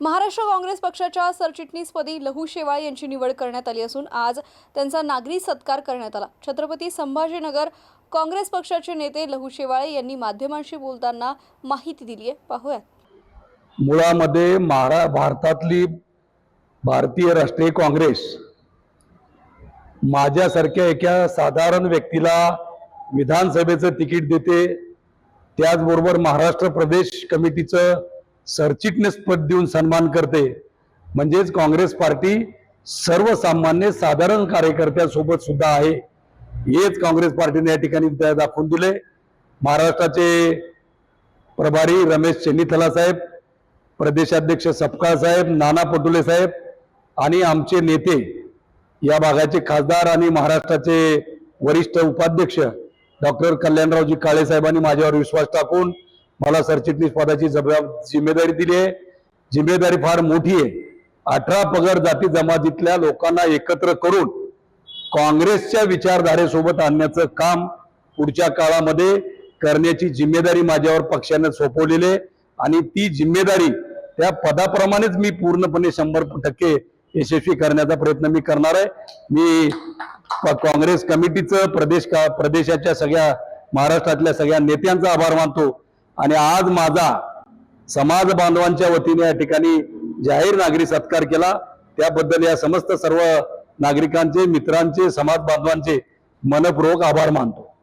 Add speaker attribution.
Speaker 1: महाराष्ट्र काँग्रेस पक्षाच्या सरचिटणीसपदी लहू शेवाळे यांची निवड करण्यात आली असून आज त्यांचा नागरी सत्कार करण्यात आला. छत्रपती संभाजीनगर काँग्रेस पक्षाचे नेते लहू शेवाळे यांनी माध्यमांशी बोलताना माहिती दिली आहे. पाहूयात.
Speaker 2: मुळामध्ये महारा भारतातली भारतीय राष्ट्रीय काँग्रेस माझ्यासारख्या एका साधारण व्यक्तीला विधानसभेचं तिकीट देते त्याचबरोबर महाराष्ट्र प्रदेश कमिटीचं सरचिटणीस पद देऊन सन्मान करते. म्हणजेच काँग्रेस पार्टी सर्वसामान्य साधारण कार्यकर्त्यासोबत सुद्धा आहे. हेच काँग्रेस पार्टीने या ठिकाणी दाखवून दिले. महाराष्ट्राचे प्रभारी रमेश चेन्नीथला साहेब प्रदेशाध्यक्ष सपकाळ साहेब नाना पटोले साहेब आणि आमचे नेते या भागाचे खासदार आणि महाराष्ट्राचे वरिष्ठ उपाध्यक्ष डॉक्टर कल्याणरावजी काळे साहेबांनी माझ्यावर विश्वास टाकून मला सरचिटणीस पदाची जबाब जिम्मेदारी दिली आहे. जिम्मेदारी फार मोठी आहे. अठरा पगड जाती जमातीतल्या लोकांना एकत्र करून काँग्रेसच्या विचारधारेसोबत आणण्याचं काम पुढच्या काळामध्ये करण्याची जिम्मेदारी माझ्यावर पक्षाने सोपवलेली आहे. आणि ती जिम्मेदारी त्या पदाप्रमाणेच मी पूर्णपणे शंभर टक्के यशस्वी करण्याचा प्रयत्न मी करणार आहे. मी काँग्रेस कमिटीचं प्रदेश का प्रदेशाच्या सगळ्या महाराष्ट्रातल्या सगळ्या नेत्यांचा आभार मानतो. आणि आज माझा समाज बांधवांच्या वतीने या ठिकाणी जाहीर नागरी सत्कार केला. त्याबद्दल या समस्त सर्व नागरिकांचे मित्रांचे समाज बांधवांचे मनपूर्वक आभार मानतो.